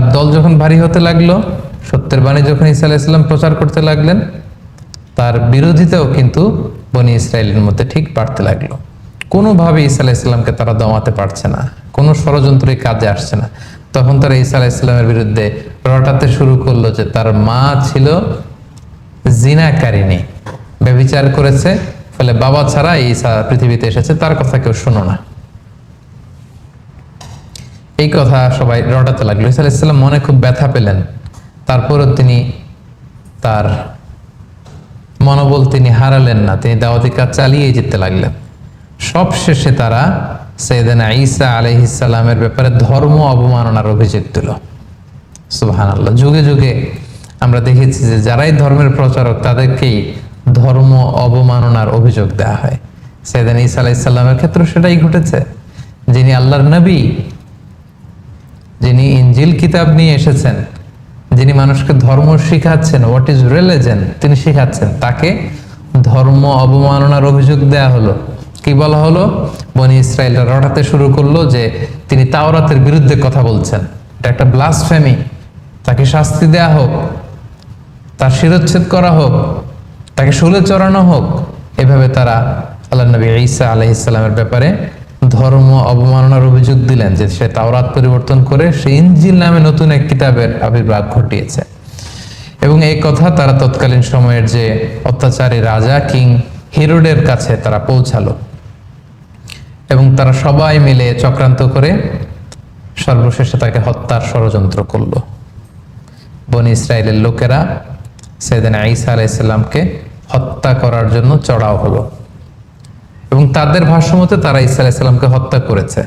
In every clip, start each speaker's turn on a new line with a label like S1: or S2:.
S1: তার দল যখন ভারী হতে লাগল, সত্যের বাণী যখন ঈসা আলাইসাল্লাম প্রচার করতে লাগলেন, তার বিরোধিতাও কিন্তু বনি ইসরায়েলের মধ্যে ঠিক বাড়তে লাগল। কোনোভাবে ঈসা আলাইসাল্লামকে তারা দমাতে পারছে না, কোনো ষড়যন্ত্রই কাজে আসছে না। তখন তারা ঈসা আলাইসাল্লামের বিরুদ্ধে রটাতে শুরু করল যে তার মা ছিল জিনাকারিনী ব্যবিচার করেছে, ফলে বাবা ছাড়া ঈসা পৃথিবীতে এসেছে, তার কথা কেউ শোনো না। এই কথা সবাই রটাতে লাগল। ঈসা আলাইসাল্লাম মনে খুব ব্যথা পেলেন। তারপরও তিনি তার মনোবল তিনি হারালেন না, তিনি দাওয়াতি কাজ চালিয়ে যেতে লাগলেন। সবশেষে তারা সৈয়দানা ঈসা আলহিসাল্লামের ব্যাপারে ধর্ম অবমাননার অভিযোগ দিল। সুবাহান আল্লাহ যুগে যুগে আমরা দেখেছি যে যারাই ধর্মের প্রচারক, তাদেরকেই ধর্ম অবমাননার অভিযোগ দেওয়া হয়। সৈয়দান ঈসা আলাইসাল্লামের ক্ষেত্রে সেটাই ঘটেছে। যিনি আল্লাহর নবী যিনি ইঞ্জিল কিতাব নিয়ে এসেছেন, যিনি মানুষকে ধর্ম শিখাচ্ছেন হোয়াট ইজ রিলিজেন তিনি শিখাচ্ছেন। তাকে ধর্ম অবমাননার অভিযোগ দেয়া হলো। কি বলা হলো? বনি ইসরায়েলরা রটাতে শুরু করল যে তিনি তাওরাতের বিরুদ্ধে কথা বলছেন। এটা একটা ব্লাসফেমি তাকে শাস্তি দেয়া হোক, তার শিরোচ্ছেদ করা হোক, তাকে শুলে চড়ানো হোক, এভাবে তারা আল্লাহ নবী ঈসা আলহিসাল্লামের ব্যাপারে ধর্ম অবমাননার অভিযোগ দিলেন যে সে তাওরাত পরিবর্তন করে সে ইঞ্জিল নামে নতুন এক কিতাবের আবির্ভাব ঘটিয়েছে। এবং এই কথা তারা তৎকালীন সময়ের যে অত্যাচারী রাজা কিং হিরোডের কাছে তারা পৌঁছালো। এবং তারা সবাই মিলে চক্রান্ত করে সর্বশেষে তাকে হত্যার ষড়যন্ত্র করল। বন ইসরায়েলের লোকেরা সেদিন ঈসা আলাইসাল্লামকে হত্যা করার জন্য চড়াও হলো। এবং তাদের ভাষ্যমতে তারা ঈসা আলাইসাল্লামকে হত্যা করেছে।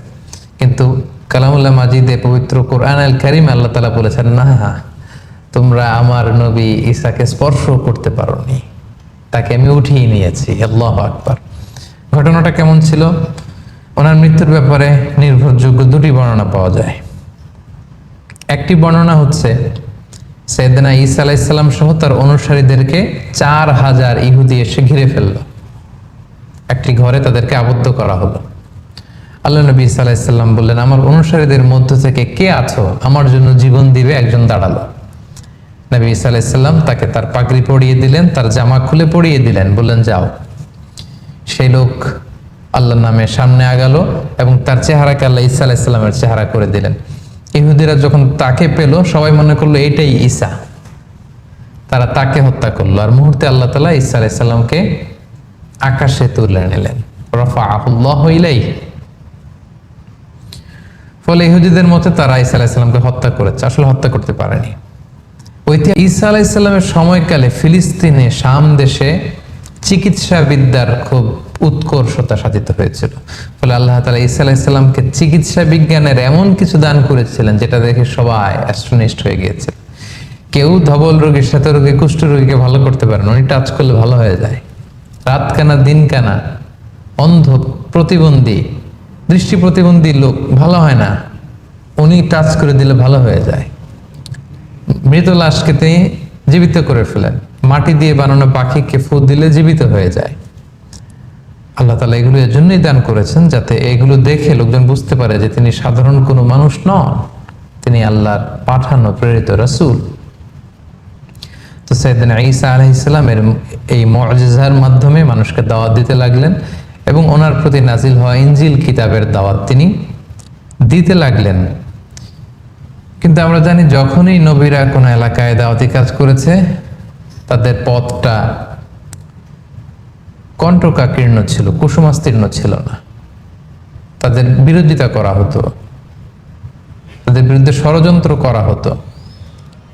S1: কিন্তু কালামুল্লাহ মাজিদে পবিত্র কোরআন আল করিম আল্লাহ তালা বলেছেন, না তোমরা আমার নবী ঈসাকে স্পর্শ করতে পারোনি। তাকে আমি উঠিয়ে নিয়েছি। আল্লাহ আকবার। ঘটনাটা কেমন ছিল? ওনার মৃত্যুর ব্যাপারে নির্ভরযোগ্য দুটি বর্ণনা পাওয়া যায়। একটি বর্ণনা হচ্ছে সৈয়দনা ঈসা আলাইসাল্লাম সহ তার অনুসারীদেরকে চার হাজার ইহুদি এসে ঘিরে ফেলল। একটি ঘরে তাদেরকে আবদ্ধ করা হলো। আল্লাহ নবী আলাইসাল্লাম বললেন, আমার অনুসারীদের মধ্য থেকে কে আছো? আমার জন্য জীবন দিবে একজন দাঁড়াল। নবী আলাইসাল্লাম তাকে তার পাগড়ি পরিয়ে দিলেন, তার জামা খুলে পরিয়ে দিলেন, বললেন, যাও। সেই লোক আল্লাহর নামে সামনে আগালো এবং তার চেহারাকে আল্লাহ ঈসা আলাইসাল্লামের চেহারা করে দিলেন। ইহুদিরা যখন তাকে পেল, সবাই মনে করল এটাই ঈসা। তারা তাকে হত্যা করল। আর মুহূর্তে আল্লাহ তালা ঈসা আলাইসাল্লামকে আকাশে তুলে নিলেন। রফা আহুল্লাহ হইলাই ফলে ইহুদিদের মতে তারা ঈসা আলাইসাল্লামকে হত্যা করেছে, আসলে হত্যা করতে পারেনি। ঐতিহাসিক ঈসা আলাইসাল্লামের সময়কালে ফিলিস্তিনে শাম দেশে চিকিৎসা বিদ্যার খুব উৎকর্ষতা সাধিত হয়েছিল। ফলে আল্লাহ তালা ঈসা আলাইসাল্লামকে চিকিৎসা বিজ্ঞানের এমন কিছু দান করেছিলেন, যেটা দেখে সবাই অ্যাস্ট্রোনিস্ট হয়ে গিয়েছিল কেউ ধবল রোগী, শ্বেত রোগী, কুষ্ঠ রোগীকে ভালো করতে পারেন উনি টাচ করলে ভালো হয়ে যায়। রাত কানা, দিন কানা, অন্ধ প্রতিবন্ধী, দৃষ্টি প্রতিবন্ধী লোক ভালো হয় না, উনি টাচ করে দিলে ভালো হয়ে যায়। মৃত লাশকে তিনি জীবিত করে ফেলেন। মাটি দিয়ে বানানো পাখিকে ফু দিলে জীবিত হয়ে যায়। আল্লাহ তালা এগুলো এর জন্যই দান করেছেন যাতে এগুলো দেখে লোকজন বুঝতে পারে যে তিনি সাধারণ কোনো মানুষ নন। তিনি আল্লাহর পাঠানো প্রেরিত রাসূল। তো সৈয়দিন ঈসা আলহিসামের এই মজেজার মাধ্যমে মানুষকে দাওয়াত দিতে লাগলেন এবং ওনার প্রতি নাজিল হওয়া ইঞ্জিল কিতাবের দাওয়াত তিনি দিতে লাগলেন। কিন্তু আমরা জানি যখনই নবীরা কোনো এলাকায় দাওয়াতি কাজ করেছে, তাদের পথটা কণ্ঠকাকীর্ণ ছিল, কুসুমাস্তীর্ণ ছিল না। তাদের বিরোধিতা করা হতো। তাদের বিরুদ্ধে ষড়যন্ত্র করা হতো।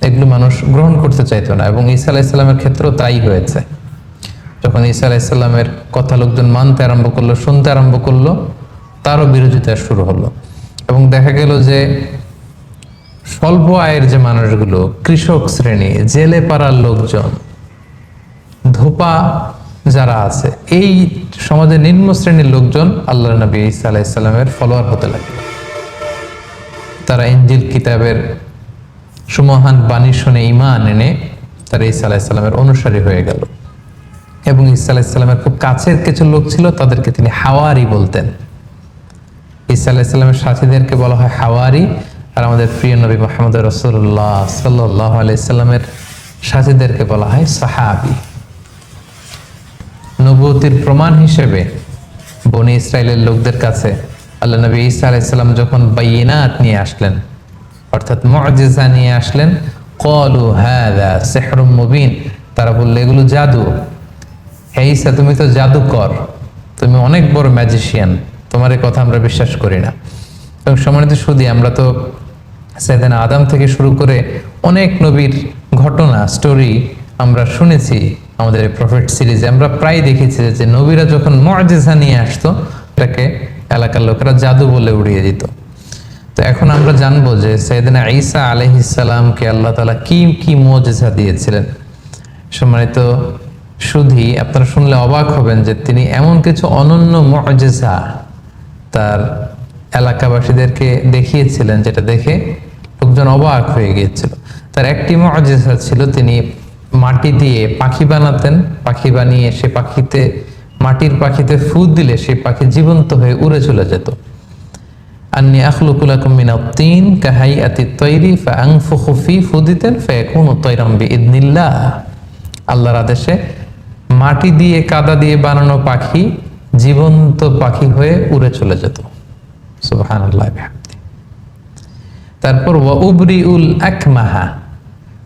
S1: এগুলো মানুষ গ্রহণ করতে চাইতো না। এবং ঈসা আলাইসাল্লামের ক্ষেত্রেও তাই হয়েছে। যখন ঈসা আলাইসাল্লামের কথা লোকজন মানতে আরম্ভ করল, শুনতে আরম্ভ করল, তারও বিরোধিতা শুরু হলো। এবং দেখা গেল যে স্বল্প আয়ের যে মানুষগুলো, কৃষক শ্রেণি, জেলে পাড়ার লোকজন, ধোপা যারা আছে, এই সমাজের নিম্ন শ্রেণির লোকজন আল্লাহ নবী ঈসা আলাইসাল্লামের ফলোয়ার হতে লাগল। তারা ইঞ্জিল কিতাবের সুমহান বাণী শুনে ইমান এনে তারা ঈসা আলাইসাল্লামের অনুসারী হয়ে গেল। এবং ঈসা আলাইসাল্লামের খুব কাছের কিছু লোক ছিল, তাদেরকে তিনি হাওয়ারি বলতেন। ঈসা আলাইসাল্লামের সাথীদেরকে বলা হয় হাওয়ারি। আর আমাদের প্রিয় নবী মোহাম্মদ রসুল্লাহ সাল্লাহ আলাইসাল্লামের সাথীদেরকে বলা হয় সাহাবি। নবতির প্রমাণ হিসেবে বনি ইসরায়েলের লোকদের কাছে আল্লাহ নবী ঈসা আলাইসাল্লাম যখন বাইনাত নিয়ে আসলেন অর্থাৎ মজিজা নিয়ে আসলেন কলু হ্যাঁ সেহরুম মুবিন। তারা বলল, এগুলো জাদু। হে ঈসা, তুমি তো জাদুকর। তুমি অনেক বড় ম্যাজিশিয়ান। তোমার কথা আমরা বিশ্বাস করি না। এবং সম্মানিত সুদী, আমরা তো সেদিন আদাম থেকে শুরু করে অনেক নবীর ঘটনা, স্টোরি আমরা শুনেছি আমাদের প্রফেট সিরিজে। আমরা প্রায় দেখেছি যে নবীরা যখন মর্যাদা নিয়ে আসতো এটাকে এলাকার লোকেরা জাদু বলে উড়িয়ে দিত। তো এখন আমরা জানব যে সৈয়দিনা ঈসা আলহিসাল্লামকে আল্লাহ তালা কি কি মজেজা দিয়েছিলেন? সম্মানিত শুধু আপনারা শুনলে অবাক হবেন যে তিনি এমন কিছু অনন্য মজেজা তার এলাকাবাসীদেরকে দেখিয়েছিলেন যেটা দেখে লোকজন অবাক হয়ে গিয়েছিল। তার একটি মজেজা ছিল, তিনি মাটি দিয়ে পাখি বানাতেন, পাখি বানিয়ে সে পাখিতে, মাটির পাখিতে ফু দিলে সেই পাখি জীবন্ত হয়ে উড়ে চলে যেত। আন্নি আখলুকুলাকুম মিন আত-তিন কাহাইয়াতি তৈরি ফি ফুদিতেন ফায়াকুনু তৈরাম বিইذنিল্লাহ আল্লাহর আদেশে মাটি দিয়ে, কাদা দিয়ে বানানো পাখি জীবন্ত পাখি হয়ে উড়ে চলে যেত। সুবহানাল্লাহ বিহামদি। তারপর ওয়া উবরিউল আকমাহা,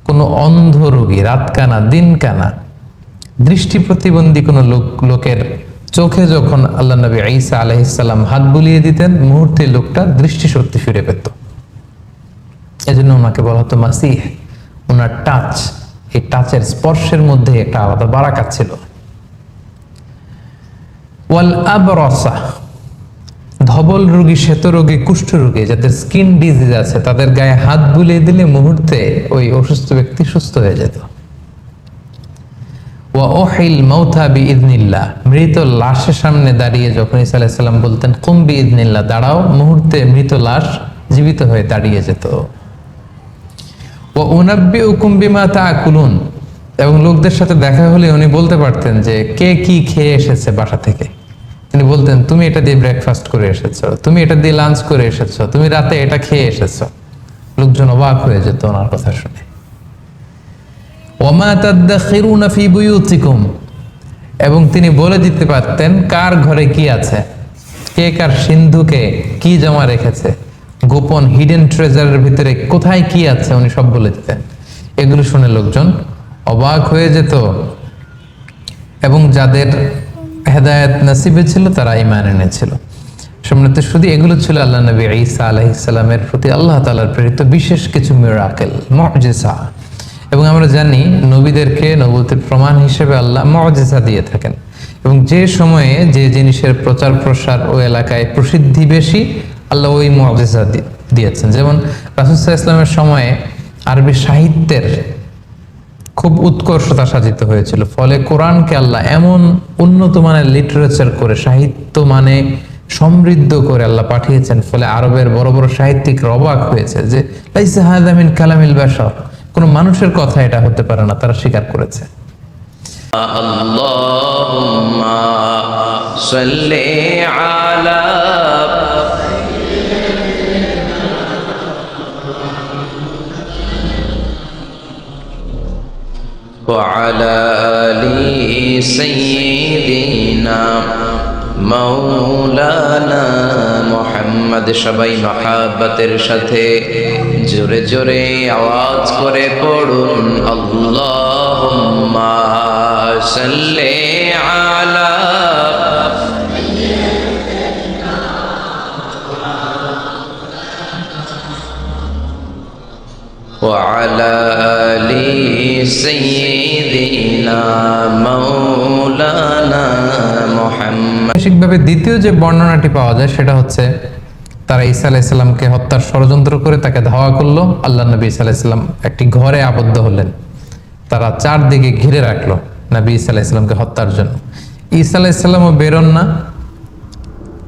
S1: কোনো অন্ধ রোগী, রাতকানা, দিনকানা, দৃষ্টি প্রতিবন্ধী কোনো লোক লোকের চোখে যখন আল্লাহ নবী ঈসা আলহিসাল্লাম হাত বুলিয়ে দিতেন, মুহূর্তে লোকটা দৃষ্টিশক্তি ফিরে পেত। এজন্য ওনাকে বলা হতো মাসিহ। ওনার টাচ এই টাচের স্পর্শের মধ্যে একটা আলাদা বারাকাত ছিল। ওয়াল আবরসা, ধবল রোগী, শ্বেত রোগী, কুষ্ঠ রোগী, যাদের স্কিন ডিজিজ আছে, তাদের গায়ে হাত বুলিয়ে দিলে মুহূর্তে ওই অসুস্থ ব্যক্তি সুস্থ হয়ে যেত। মৌথা বি ইদনিল্লাহ মৃত লাশের সামনে দাঁড়িয়ে যখন ইসা আলাইসাল্লাম বলতেন ইদনিল্লাহ দাঁড়াও। মুহূর্তে মৃত লাশ জীবিত হয়ে দাঁড়িয়ে যেত। ও তা আকুলুন এবং লোকদের সাথে দেখা হলে উনি বলতে পারতেন যে, কে কি খেয়ে এসেছে বাসা থেকে? তিনি বলতেন, তুমি এটা দিয়ে ব্রেকফাস্ট করে এসেছ, তুমি এটা দিয়ে লাঞ্চ করে এসেছ, তুমি রাতে এটা খেয়ে এসেছ। লোকজন অবাক হয়ে যেত ওনার কথা শুনে। ওমা এবং তিনি বলে দিতে পারতেন, কার ঘরে কি আছে? কে কার সিন্ধুকে কি জমা রেখেছে? গোপন হিডেন ট্রেজারের ভিতরে কোথায় কি আছে? উনি সব বলে দিতেন। এগুলো শুনে লোকজন অবাক হয়ে যেত। এবং যাদের হেদায়ত নাসিবে ছিল, তারা ইমান এনেছিল। সম্মানিত শুধু এগুলো ছিল আল্লাহ নবী ঈসা আলাইসালামের প্রতি আল্লাহ তালার প্রেরিত বিশেষ কিছু মিরাকেল মজেসা এবং আমরা জানি নবীদেরকে নবতির প্রমাণ হিসেবে আল্লাহ মজেসা দিয়ে থাকেন। এবং যে সময়ে যে জিনিসের প্রচার প্রসার ও এলাকায় প্রসিদ্ধি বেশি, আল্লাহ ওই মজেসা দিয়েছেন। যেমন রাসুসাহ ইসলামের সময়ে আরবি সাহিত্যের খুব উৎকর্ষতা সাজিত হয়েছিল। ফলে কোরআনকে আল্লাহ এমন উন্নত মানের লিটারেচার করে, সাহিত্য মানে সমৃদ্ধ করে আল্লাহ পাঠিয়েছেন। ফলে আরবের বড় বড় সাহিত্যিক অবাক হয়েছে যে, লাইসা হাদামিন কালামিল বাশার। কোনো মানুষের কথা এটা হতে পারে না তারা স্বীকার করেছে
S2: اللهم صل على وعلى آل سيدنا মৌলানা মোহাম্মদ সবাই মহাব্বতের সাথে জোরে জোরে আওয়াজ করে পড়ুন আল্লাহুম্মা সাল্লি আলা وعلى آل سيدنا مولانا
S1: আম্মাসিকভাবে দ্বিতীয় যে বর্ণনাটি পাওয়া যায় সেটা হচ্ছে, তারা ঈসা আলাইসাল্লামকে হত্যার ষড়যন্ত্র করে তাকে ধাওয়া করল। আল্লাহ নবী ঈসা আলাইসাল্লাম একটি ঘরে আবদ্ধ হলেন। তারা চারদিকে ঘিরে রাখল নবী ঈসা আলাইসাল্লামকে হত্যার জন্য। ঈসা আলাইসাল্লামও বেরোন না,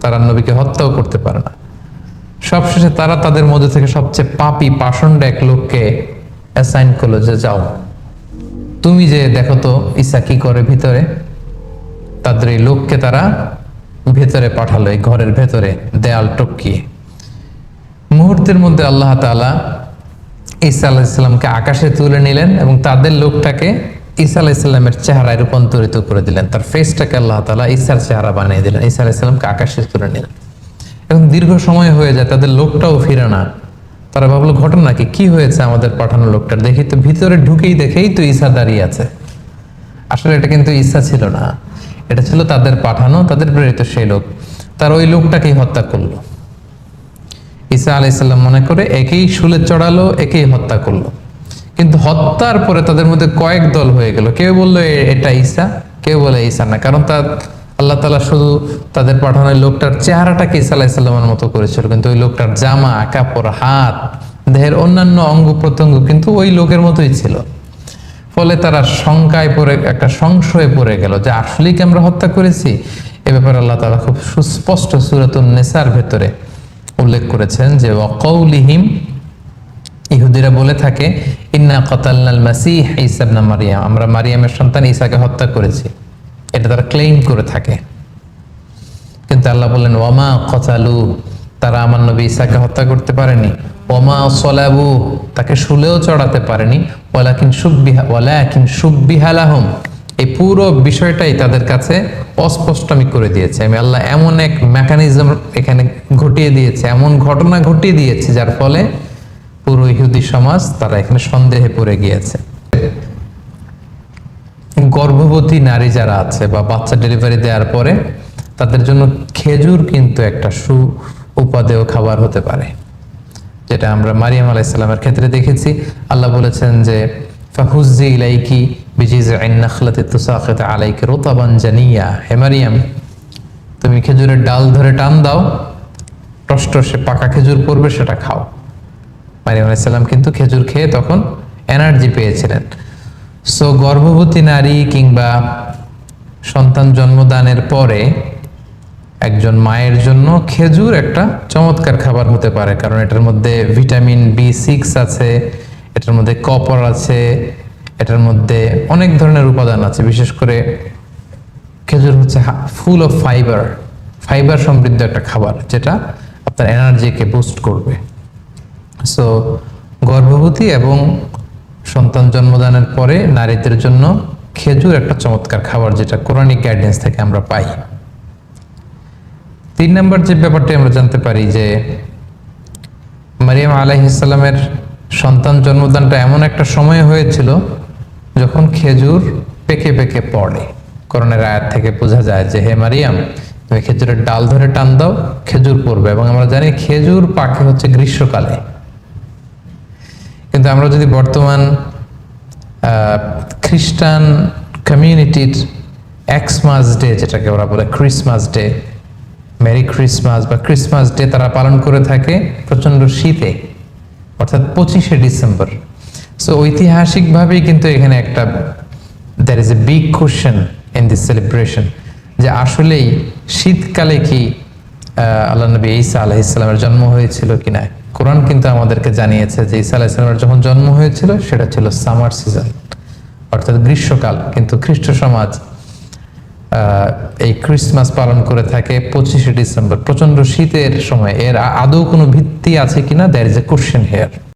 S1: তারা নবীকে হত্যাও করতে পারে না। সবশেষে তারা তাদের মধ্যে থেকে সবচেয়ে পাপি পাষণ্ড এক লোককে অ্যাসাইন করল যে, যাও, তুমি যে দেখো তো ঈসা কি করে ভিতরে? তাদের এই লোককে তারা ভেতরে পাঠালো, এই ঘরের ভেতরে দেয়াল টপকিয়ে। মুহূর্তের মধ্যে আল্লাহ তাআলা ঈসা আলাইসাল্লামকে আকাশে তুলে নিলেন এবং তাদের লোকটাকে ঈসা আলাইসাল্লামের চেহারায় রূপান্তরিত করে দিলেন। তার ফেসটাকে আল্লাহ তালা ঈসার চেহারা বানিয়ে দিলেন, ঈসা আলাইসাল্লামকে আকাশে তুলে নিলেন। এবং দীর্ঘ সময় হয়ে যায়, তাদের লোকটাও ফিরে না। তারা ভাবলো, ঘটনা কি? কি হয়েছে আমাদের পাঠানো লোকটার? দেখি তো ভিতরে ঢুকেই দেখেই তো ঈসা দাঁড়িয়ে আছে। আসলে এটা কিন্তু ঈসা ছিল না। এটা ছিল তাদের পাঠানো, তাদের প্রেরিত সেই লোক। তার ওই লোকটাকেই হত্যা করল। ঈসা আলাইসাল্লাম মনে করে একেই শুলে চড়ালো, একেই হত্যা করল। কিন্তু হত্যার পরে তাদের মধ্যে কয়েক দল হয়ে গেল। কেউ বলল এটা ঈসা। কেউ বলে, ঈসা না। কারণ তার, আল্লাহ তালা শুধু তাদের পাঠানো লোকটার চেহারাটাকে ঈসা আলাইসাল্লামের মতো করেছিল। কিন্তু ওই লোকটার জামা, কাপড়, হাত, দেহের অন্যান্য অঙ্গ প্রত্যঙ্গ কিন্তু ওই লোকের মতোই ছিল। ফলে তারা শঙ্কায় পড়ে, একটা সংশয়ে পড়ে গেল যে আসলেই কি আমরা হত্যা করেছি? এ ব্যাপারে আল্লাহ তাআলা খুব সুস্পষ্ট সুরাতুন নেসার ভেতরে উল্লেখ করেছেন যে ওয়াকাউলিহিম ইহুদিরা বলে থাকে, ইন্না কতালনাল মাসিহ ঈসা ইবনে মারিয়াম, আমরা মারিয়ামের সন্তান ঈসাকে হত্যা করেছি। এটা তারা ক্লেইম করে থাকে। কিন্তু আল্লাহ বললেন ওমা কতালু, তারা আমার নবী ঈসাকে হত্যা করতে পারেনি। ওমা সলাবু, তাকে শুলেও চড়াতে পারেনি। ওয়ালাকিন সুব্বিহা ওয়ালাকিন সুব্বিহালাহুম এই পুরো বিষয়টাই তাদের কাছে অস্পষ্ট আমি করে দিয়েছে। আমি আল্লাহ এমন এক মেকানিজম এখানে ঘটিয়ে দিয়েছে, এমন ঘটনা ঘটিয়ে দিয়েছে, যার ফলে পুরো ইহুদি সমাজ তারা এখানে সন্দেহে পড়ে গিয়েছে। গর্ভবতী নারী যারা আছে বা বাচ্চা ডেলিভারি দেওয়ার পরে তাদের জন্য খেজুর কিন্তু একটা সু, উপাদেয় খাবার হতে পারে। যেটা আমরা মারিয়াম আলাইসাল্লামের ক্ষেত্রে দেখেছি। আল্লাহ বলেছেন যে ফাহুজি ইলাইকি বিজিজ আইনাখলাতে আলাইকে রোতাবান জানিয়া। হে মারিয়াম, তুমি খেজুরের ডাল ধরে টান দাও টস টসে পাকা খেজুর পড়বে, সেটা খাও। মারিয়াম আলাইসাল্লাম কিন্তু খেজুর খেয়ে তখন এনার্জি পেয়েছিলেন। সো গর্ভবতী নারী কিংবা সন্তান জন্মদানের পরে একজন মায়ের জন্য খেজুর একটা চমৎকার খাবার হতে পারে, কারণ এটার মধ্যে ভিটামিন বি সিক্স আছে, এটার মধ্যে কপার আছে, এটার মধ্যে অনেক ধরনের উপাদান আছে। বিশেষ করে খেজুর হচ্ছে ফুল অফ ফাইবার ফাইবার সমৃদ্ধ একটা খাবার যেটা আপনার এনার্জিকে বুস্ট করবে। সো গর্ভবতী এবং সন্তান জন্মদানের পরে নারীদের জন্য খেজুর একটা চমৎকার খাবার যেটা কোরআনিক গাইডেন্স থেকে আমরা পাই। তিন নম্বর যে ব্যাপারটি আমরা জানতে পারি যে মারিয়াম আলাইহিসাল্লামের সন্তান জন্মদানটা এমন একটা সময় হয়েছিল যখন খেজুর পেকে পেকে পড়ে। করণের আয়াত থেকে বোঝা যায় যে, হে মারিয়াম, তুমি খেজুরের ডাল ধরে টান দাও, খেজুর পড়বে। এবং আমরা জানি খেজুর পাকে হচ্ছে গ্রীষ্মকালে। কিন্তু আমরা যদি বর্তমান খ্রিস্টান কমিউনিটির এক্সমাস ডে যেটাকে ওরা বলে ক্রিসমাস ডে মেরি ক্রিসমাস বা ক্রিসমাস ডে তারা পালন করে থাকে প্রচণ্ড শীতে, অর্থাৎ পঁচিশে ডিসেম্বর। সো ঐতিহাসিকভাবেই কিন্তু এখানে একটা there is a big question in this celebration যে আসলেই শীতকালে কি আল্লাহ নবী ঈসা আলাহ ইসলামের জন্ম হয়েছিল কিনা? কোরআন কিন্তু আমাদেরকে জানিয়েছে যে ঈসা আলাহ ইসলামের যখন জন্ম হয়েছিল, সেটা ছিল সামার সিজন অর্থাৎ গ্রীষ্মকাল, কিন্তু খ্রিস্ট সমাজ এই ক্রিসমাস পালন করে থাকে পঁচিশে ডিসেম্বর প্রচণ্ড শীতের সময়। এর আদৌ কোনো ভিত্তি আছে কিনা? There is a question here